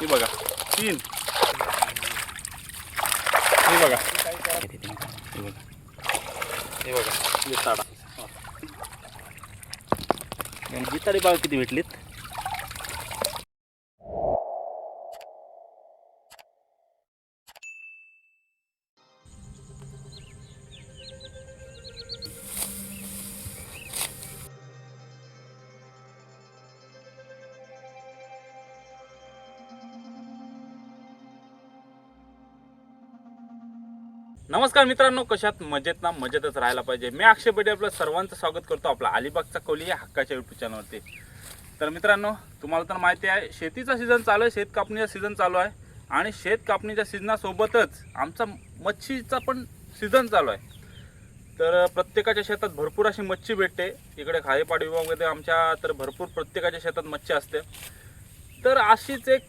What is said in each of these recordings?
हे बघा. तीन. हे बघा. हे बघा. हे बघा. जिताडा जिताडे बाग किती भेटलीत? नमस्कार मित्रांनो कशात मजेत ना मजेतच राहायला पाहिजे. मी अक्षय पेटे आपलं सर्वांचं स्वागत करतो आपला अलिबागचा कोली या हक्काच्या युट्यूब चॅनलवरती तर मित्रांनो तुम्हाला तर माहिती आहे शेतीचा सीझन चालू आहे शेत कापणीचा सीझन चालू आहे. आणि शेत कापणीच्या सीझनासोबतच आमचा मच्छीचा पण सीझन चालू आहे. तर प्रत्येकाच्या शेतात भरपूर अशी मच्छी भेटते. इकडे खारेपाड विभागामध्ये आमच्या तर भरपूर प्रत्येकाच्या शेतात मच्छी असते. तर अशीच एक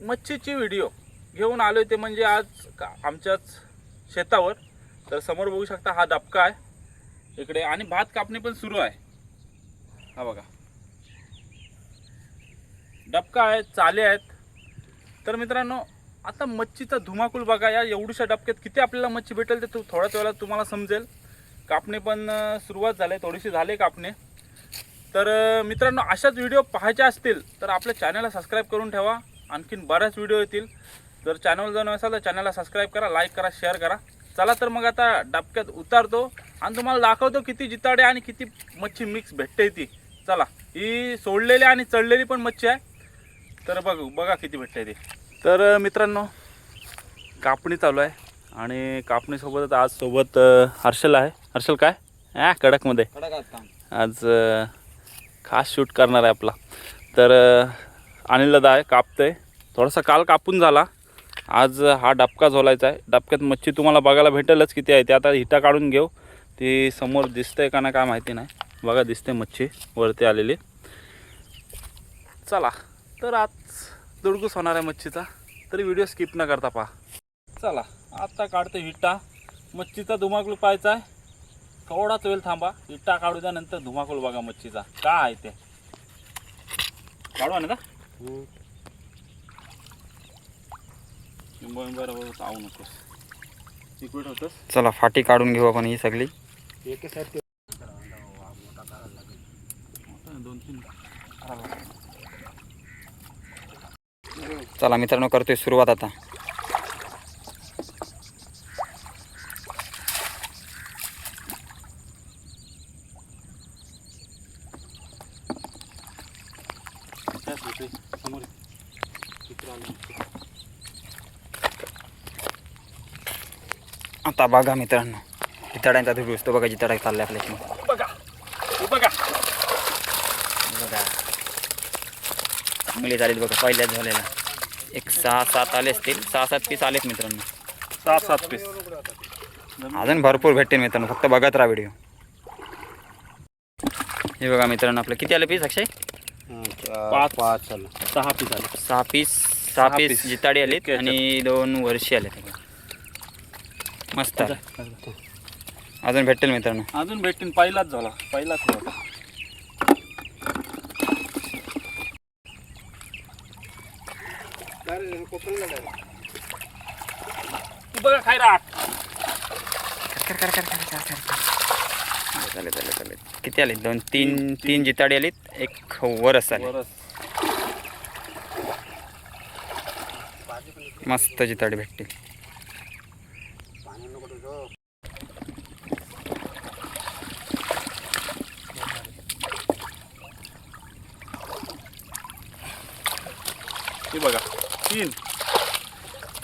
मच्छीची व्हिडिओ घेऊन आलो ते म्हणजे आज का- आमच्याच शेतावर. तर समोर बघू शकता हा दबका आहे. इकडे आणि भात कापणी पण सुरू आहे. हा बघा. डबका आहे चाले आहेत. तर मित्रांनो आता मच्छीचा धुमाकूल बघा या एवढ्याशा डबक्यात किती आपल्याला मच्छी भेटेल ते तू थोड्याच वेळात तुम्हाला समजेल. कापणी पण सुरुवात झाली थोडीशी झाले कापणे. तर मित्रांनो अशाच व्हिडिओ पाहायचे असतील तर आपल्या चॅनलला सबस्क्राईब करून ठेवा. आणखीन बऱ्याच व्हिडिओ येतील. जर चॅनल जाऊन असाल तर चॅनलला सबस्क्राईब करा लाईक करा शेअर करा. चला तर मग आता डबक्यात उतारतो आणि तुम्हाला दाखवतो किती जिताडे आणि किती मच्छी मिक्स भेटते ती. चला ही सोडलेली आणि चढलेली पण मच्छी आहे. तर बघ बघा किती भेटते ती. तर मित्रांनो कापणी चालू आहे. आणि कापणीसोबतच आज सोबत हर्षल आहे. हर्षल काय? हा कडकमध्ये. आज खास शूट करणार आहे आपला. तर अनिल दादा आहे कापतंय. थोडासा काल कापून झाला. आज हा डबका झोलायचा आहे. डबक्यात मच्छी तुम्हाला बघायला भेटेलच किती आहे ते. आता हिटा काढून घेऊ. ती समोर दिसतंय का नाही काय माहिती नाही. बघा दिसते मच्छी वरती आलेली. चला तर आज दुडगूस होणार आहे मच्छीचा. तरी व्हिडिओ स्किप न करता पहा. चला आता काढतो हिटा मच्छीचा धुमाकूल पाहायचा आहे. थोडाच वेळ थांबा. इट्टा काढू द्या नंतर धुमाकूल बघा मच्छीचा. काय आहे ते. काढू ना बरोबर नकोस चला फाटी काढून घेऊ आपण ही सगळी. दोन तीन चला मित्रांनो करतोय सुरुवात आता त्याच होते समोर ये. इकडे आलं. आता बघा मित्रांनो जिताड्यांचा धूर तो बघा जिताडा चाललाय आपल्या बघा हे बघा. बघा. चांगले झालेत बघा पहिल्याच झालेला. एक सहा सात आले असतील सहा सात पीस आलेत मित्रांनो. सात सात पीस अजून भरपूर भेटतील मित्रांनो फक्त बघत राहा व्हिडिओ हे बघा मित्रांनो आपलं किती आलं पीस अक्षय? पाच. पाच सहा पीस आले. सहा पीस सहा सहा पीस. जिताडी आलीत आणि दोन वर्षी आले मस्त. अजून भेटेल मित्रांनो. अजून भेटतील पहिलाच झाला पहिलाच होता. तू बघा काय राहत कर कर कर कर कर कर. चालेल चालेल चालेल. किती आले दोन तीन तीन जिताडी आलीत. एक वरस आले बरंच मस्त जिताडी भेटते बघा. तीन.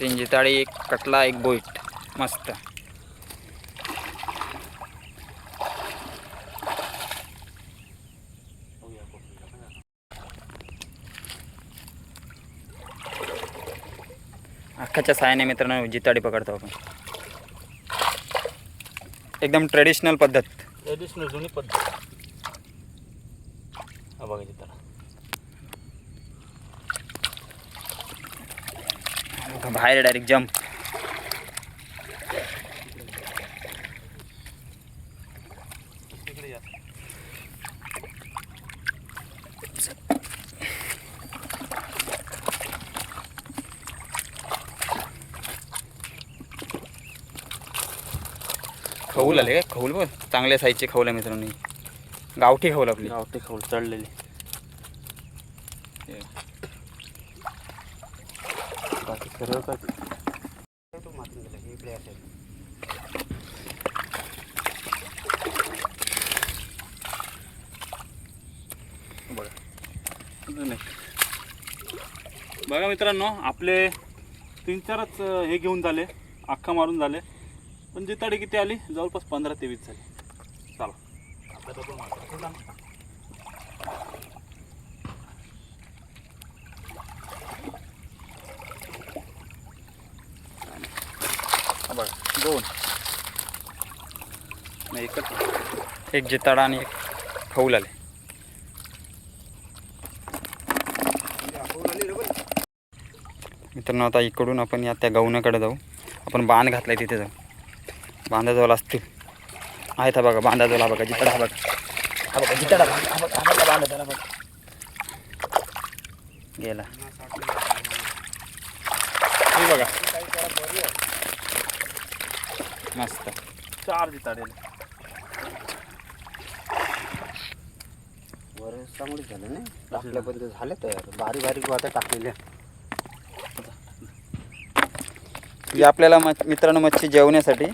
तीन जिताडी एक कटला एक बोईट. मस्त. अख्खाच्या सायाने मित्रांनो जिताडी पकडतो आपण. एकदम ट्रेडिशनल पद्धत. ट्रेडिशनल जुनी पद्धत. बाहेर डायरेक्ट जम्प खऊल आले का खऊल बघ. चांगल्या साईजचे खवल आहे मित्रांनी. गावठी खवल आपली. गावठी खवल चढलेली. बाकी सर्व काय बघा अजून एक. बघा मित्रांनो आपले तीन चारच हे घेऊन झाले अख्खा मारून झाले. पण जिताडी किती आली? जवळपास पंधरा ते वीस झाली. चला. आपल्या तो पण मात्र सोडा ना. हा बघा दोन. नाही एकच. एक जिताडा आणि एक खऊल आले. मित्रांनो आता इकडून आपण या त्या गवनाकडे जाऊ. आपण बांध घातला आहे तिथे जाऊ. बांधाजवळ असतील. आहेत हा बघा बांधाजवळ हा बघा जिताडा हा बघा. हा बघा जिताडा हा बघा, हा बघा, हा बांधाजवळ बघा. गेला. हे बघा. मस्त. चार जिताडेल वर चांगली झालं ना टाकल्यापर्यंत झाले तयार. बारीक बारीक वाटा टाकलेल्या. ही आपल्याला मच मित्रांनो मच्छी जेवण्यासाठी.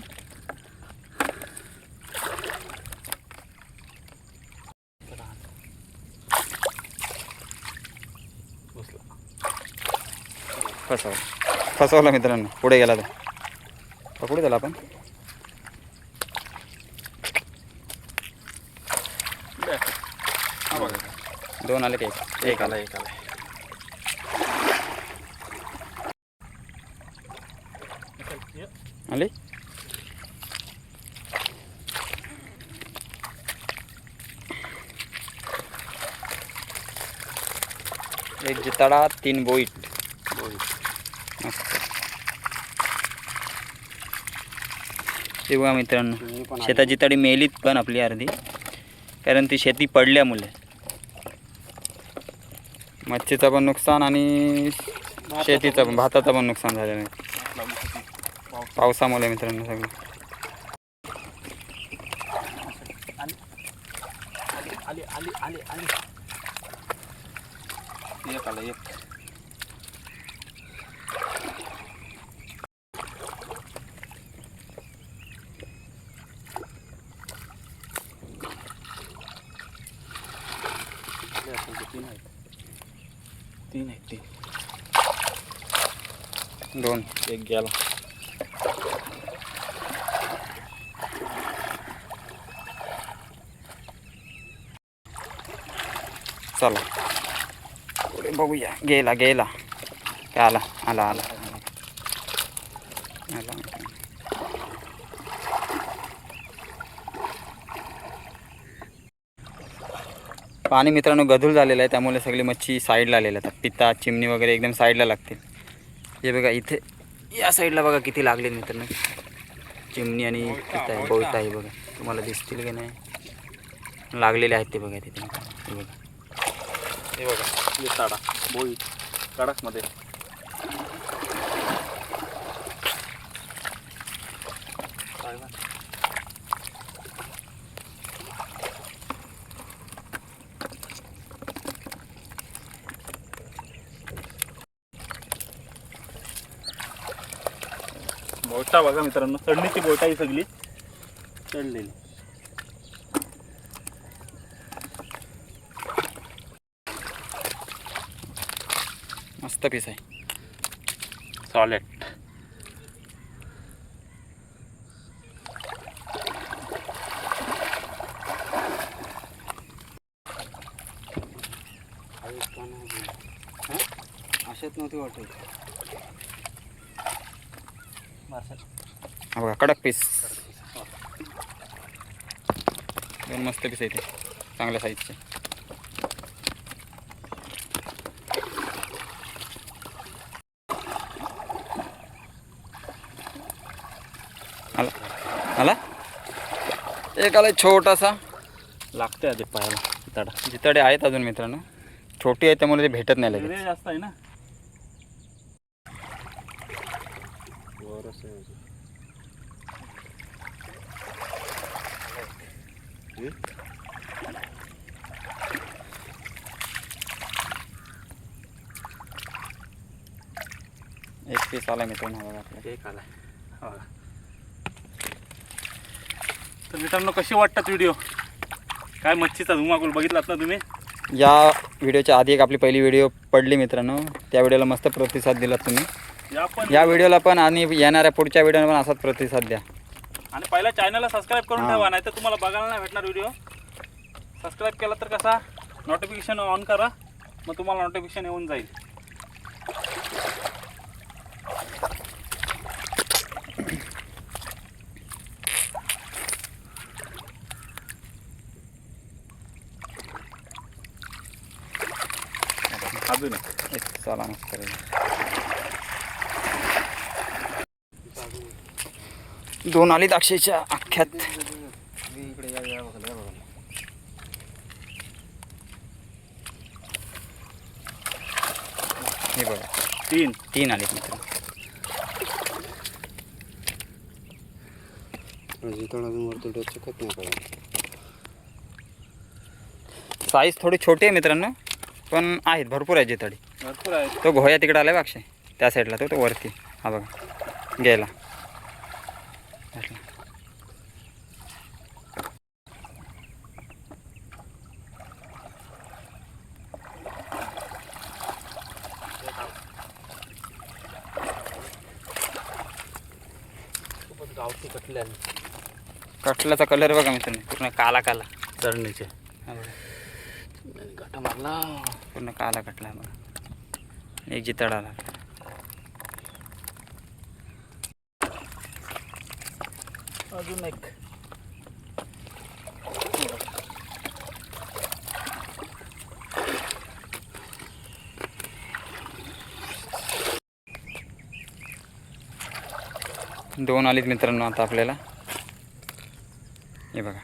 बसला फसवला फसवला मित्रांनो. पुढे गेला तो. पकडू त्याला आपण बे. हा बघा दोन आले का एक? एक आला. एक आला आले. एक जिताडा तीन बोईट. बघा मित्रांनो शेताची तडी मेलीत पण आपली अर्धी कारण ती शेती पडल्यामुळे. मच्छीचं पण नुकसान आणि शेतीचं पण भाताचं पण नुकसान झालेलं आहे. पावसामुळे मित्रांनो सगळं. आली आली आली आली एक आला एक. तीन आहेत तीन आहेत तीन दोन एक गेला. चला. पुढे बघूया. गेला गेला. काय आला आला आला आला. पाणी मित्रांनो गधूळ झालेलं आहे त्यामुळे सगळी मच्छी साईडला आलेल्या आहेत. पित्ता चिमणी वगैरे एकदम साईडला लागतील. हे बघा इथे या साईडला बघा किती लागले मित्रांनो. चिमणी आणि पित्ता आहे बोईत आहे बघा. तुम्हाला दिसतील की नाही? लागलेले आहेत ते बघा तिथे हे बघा. हे बघा ताडा बोई कडकमध्ये काय बोटा बघा मित्रांनो चढणीची बोटा ही सगळी. चढलेली. मस्त पीस आहे. सॉलेट अशात नव्हती वाटत बघा कडक पीस दोन मस्त पीस आहे ते चांगल्या साईजचे आला? आला? एक आला छोटासा. लागते आधी पाहायला तडा जितडे आहेत अजून मित्रांनो. छोटी आहे त्यामुळे ते भेटत नाही लगेच. जास्त आहे ना? एक पीस आला मित्रांनो हा बघा. एक हा बघा. तर मित्रांनो कसे वाटतात व्हिडिओ काय मच्छीचा धुमाकूल बघितलात ना तुम्ही? या व्हिडिओच्या आधी एक आपली पहिली व्हिडिओ पडली मित्रांनो. त्या व्हिडिओला मस्त प्रतिसाद दिला तुम्ही. या व्हिडिओला पण आणि येणाऱ्या पुढच्या व्हिडिओला पण असाच प्रतिसाद द्या. आणि पहिल्या चॅनलला सबस्क्राईब करून. ठेवा नाही तर तुम्हाला बघायला नाही भेटणार व्हिडिओ सबस्क्राईब केला तर कसा? नोटिफिकेशन ऑन करा मग तुम्हाला नोटिफिकेशन येऊन जाईल. अजून चला मस्त दोन आली अक्षयच्या अख्ख्यात. इकडे या या बघा या बघा हे बघा तीन तीन आलीत मित्र साईज थोडी छोटी आहे मित्रांनो पण आहेत भरपूर आहे जितडी भरपूर आहेत. तो घोया तिकडे आलाय बा अक्षय. त्या साईडला तो तो वरती. हा बघा. गेला गावठी कटल्यान कटल्याचा कलर बघा मित्रांनो पूर्ण काला काला. चढणीचे घाटा मारला. पूर्ण काला कटला बघा. एक जितड आला अजून एक. दोन आलीत मित्रांनो आता आपल्याला. हे बघा.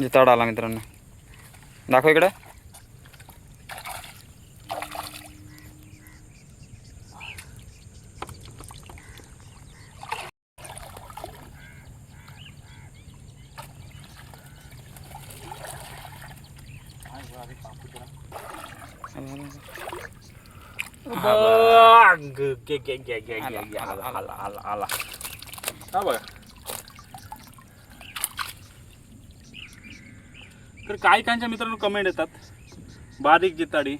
जिताड आला मित्रांनो. दाखव इकडं. आला आला आला. आला. हा बघा. तर काही काहींच्या मित्रांनो कमेंट येतात. बारीक जिताडी.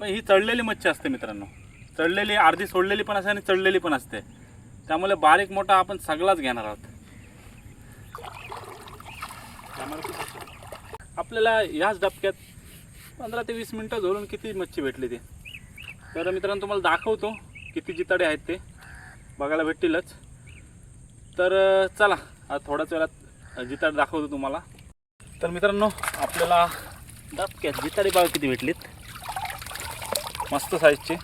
पण ही चढलेली मच्छी असते मित्रांनो. चढलेली अर्धी सोडलेली पण असते आणि चढलेली पण असते. त्यामुळे बारीक मोठा आपण सगळाच घेणार आहोत. आपल्याला ह्याच डबक्यात पंधरा ते वीस मिनटं धरून किती मच्छी भेटली ती. तर मित्रांनो तुम्हाला दाखवतो किती जिताडे आहेत ते. बघायला भेटतीलच. तर चला थोड्याच वेळात जिताड दाखवतो तुम्हाला. तर मित्रांनो आपल्याला दाबक्यात जिताडे बघा किती भेटलीत? मस्त साईजचे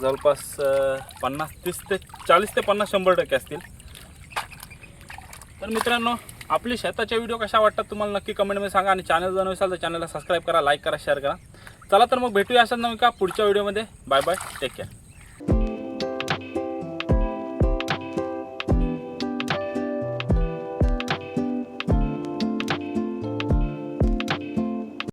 जवळपास पन्नास तीस ते चाळीस ते पन्नास शंभर टक्के असतील. तर मित्रांनो आपली शेताचे व्हिडिओ कशा वाटतात तुम्हाला नक्की कमेंटमध्ये सांगा आणि चॅनल जर नसाल तर चॅनलला सबस्क्राईब करा लाईक करा शेअर करा. चला तर मग भेटूया अशाच नवीन का पुढच्या व्हिडिओमध्ये बाय बाय टेक केअर